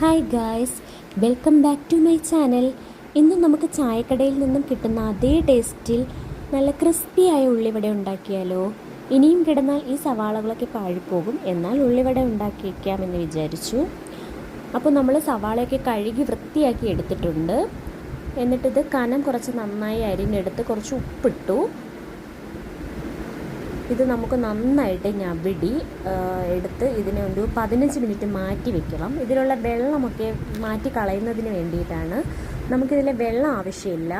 Hi guys welcome back to my channel ഇന്ന് നമുക്ക് ചായക്കടയിൽ നിന്നും കിട്ടുന്ന അതേ ടേസ്റ്റിൽ നല്ല ക്രിസ്പിയായ ഉള്ളിവട ഉണ്ടാക്കിയാലോ? ഇനിയും കിടന്നാൽ ഈ സവാളകളൊക്കെ പാഴിപ്പോകും. എന്നാൽ ഉള്ളിവട ഉണ്ടാക്കിയേക്കാമെന്ന് വിചാരിച്ചു. അപ്പോൾ നമ്മൾ സവാളയൊക്കെ കഴുകി വൃത്തിയാക്കി എടുത്തിട്ടുണ്ട്. എന്നിട്ടിത് കനം കുറച്ച് നന്നായി അരിഞ്ഞെടുത്ത് കുറച്ച് ഉപ്പിട്ടു. ഇത് നമുക്ക് നന്നായിട്ട് ഞവിടി എടുത്ത് ഇതിനെ ഒരു പതിനഞ്ച് മിനിറ്റ് മാറ്റി വെക്കണം. ഇതിലുള്ള വെള്ളമൊക്കെ മാറ്റി കളയുന്നതിന് വേണ്ടിയിട്ടാണ് നമുക്കിതിലെ വെള്ളം ആവശ്യമില്ല.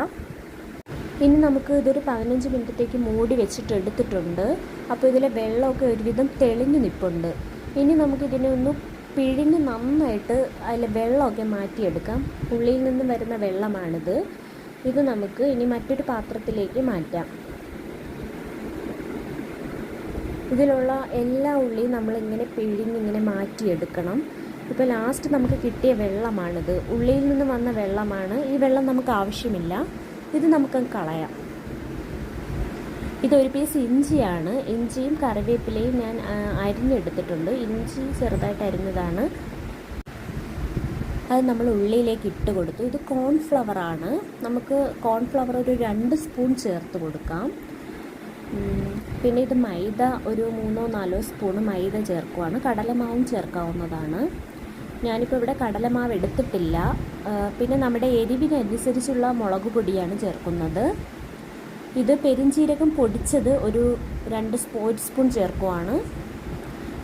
ഇനി നമുക്ക് ഇതൊരു പതിനഞ്ച് മിനിറ്റത്തേക്ക് മൂടി വെച്ചിട്ട് എടുത്തിട്ടുണ്ട്. അപ്പോൾ ഇതിലെ വെള്ളമൊക്കെ ഒരുവിധം തെളിഞ്ഞു നിൽപ്പുണ്ട് ഇനി നമുക്കിതിനെ ഒന്ന് പിഴിഞ്ഞ് നന്നായിട്ട് അതിലെ വെള്ളമൊക്കെ മാറ്റിയെടുക്കാം. ഉള്ളിയിൽ നിന്നും വരുന്ന വെള്ളമാണിത്. ഇത് നമുക്ക് ഇനി മറ്റൊരു പാത്രത്തിലേക്ക് മാറ്റാം. ഇതിലുള്ള എല്ലാ ഉള്ളിയും നമ്മളിങ്ങനെ പിഴിഞ്ഞിങ്ങനെ മാറ്റിയെടുക്കണം. ഇപ്പോൾ ലാസ്റ്റ് നമുക്ക് കിട്ടിയ വെള്ളമാണിത്. ഉള്ളിയിൽ നിന്ന് വന്ന വെള്ളമാണ്. ഈ വെള്ളം നമുക്ക് ആവശ്യമില്ല. ഇത് നമുക്ക് കളയാം. ഇതൊരു പീസ് ഇഞ്ചിയാണ്. ഇഞ്ചിയും കറിവേപ്പിലയും ഞാൻ അരിഞ്ഞെടുത്തിട്ടുണ്ട്. ഇഞ്ചി ചെറുതായിട്ട് അരിഞ്ഞതാണ്. അത് നമ്മൾ ഉള്ളിയിലേക്ക് ഇട്ട് കൊടുത്തു. ഇത് കോൺഫ്ലവർ ആണ്. നമുക്ക് കോൺഫ്ലവർ ഒരു രണ്ട് സ്പൂൺ ചേർത്ത് കൊടുക്കാം. പിന്നെ ഇത് മൈദ ഒരു മൂന്നോ നാലോ സ്പൂൺ മൈദ ചേർക്കുവാണ്. കടലമാവും ചേർക്കാവുന്നതാണ്. ഞാനിപ്പോൾ ഇവിടെ കടലമാവ് എടുത്തിട്ടില്ല. പിന്നെ നമ്മുടെ എരിവിനനുസരിച്ചുള്ള മുളക് പൊടിയാണ് ചേർക്കുന്നത്. ഇത് പെരിഞ്ചീരകം പൊടിച്ചത് ഒരു രണ്ട് സ്പൂ സ്പൂൺ ചേർക്കുവാണ്.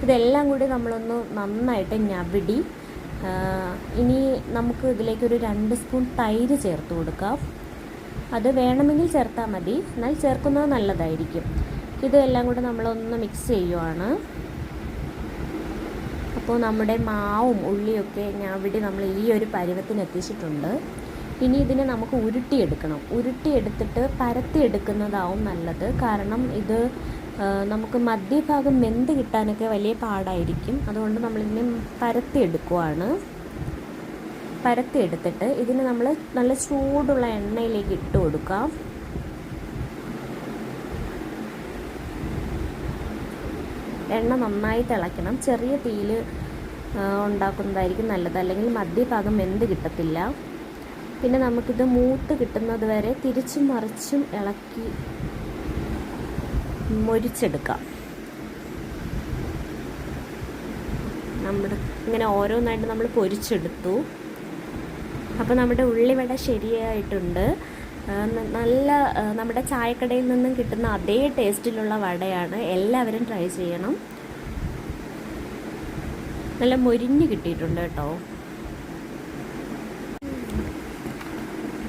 ഇതെല്ലാം കൂടി നമ്മളൊന്ന് നന്നായിട്ട് ഞവിടി ഇനി നമുക്ക് ഇതിലേക്കൊരു രണ്ട് സ്പൂൺ തൈര് ചേർത്ത് കൊടുക്കാം. അത് വേണമെങ്കിൽ ചേർത്താൽ മതി. എന്നാൽ ചേർക്കുന്നത് നല്ലതായിരിക്കും. ഇതെല്ലാം കൂടെ നമ്മളൊന്ന് മിക്സ് ചെയ്യുവാണ്. അപ്പോൾ നമ്മുടെ മാവും ഉള്ളിയൊക്കെ ഞാൻ ഞവിടി നമ്മൾ ഈ ഒരു പരുവത്തിന് എത്തിച്ചിട്ടുണ്ട് ഇനി ഇതിനെ നമുക്ക് ഉരുട്ടിയെടുക്കണം. ഉരുട്ടിയെടുത്തിട്ട് പരത്തിയെടുക്കുന്നതാവും നല്ലത്. കാരണം ഇത് നമുക്ക് മധ്യഭാഗം മെന്ത് കിട്ടാനൊക്കെ വലിയ പാടായിരിക്കും. അതുകൊണ്ട് നമ്മളിതിനെ പരത്തിയെടുക്കുവാണ്. പരത്തിയെടുത്തിട്ട് ഇതിന് നമ്മൾ നല്ല ചൂടുള്ള എണ്ണയിലേക്ക് ഇട്ട് കൊടുക്കാം. എണ്ണ നന്നായി തിളയ്ക്കണം. ചെറിയ തീയിൽ ഉണ്ടാക്കുന്നതായിരിക്കും നല്ലത്. അല്ലെങ്കിൽ മദ്യഭാഗം വെന്ത് കിട്ടത്തില്ല. പിന്നെ നമുക്കിത് മൂത്ത് കിട്ടുന്നത് വരെ തിരിച്ചും മറിച്ചും ഇളക്കി മൊരിച്ചെടുക്കാം. നമ്മുടെ ഇങ്ങനെ ഓരോന്നായിട്ട് നമ്മൾ പൊരിച്ചെടുത്തു. അപ്പോൾ നമ്മുടെ ഉള്ളിവട ശരിയായിട്ടുണ്ട്. നല്ല നമ്മുടെ ചായക്കടയിൽ നിന്നും കിട്ടുന്ന അതേ ടേസ്റ്റിലുള്ള വടയാണ് എല്ലാവരും ട്രൈ ചെയ്യണം. നല്ല മൊരിഞ്ഞ് കിട്ടിയിട്ടുണ്ട് കേട്ടോ.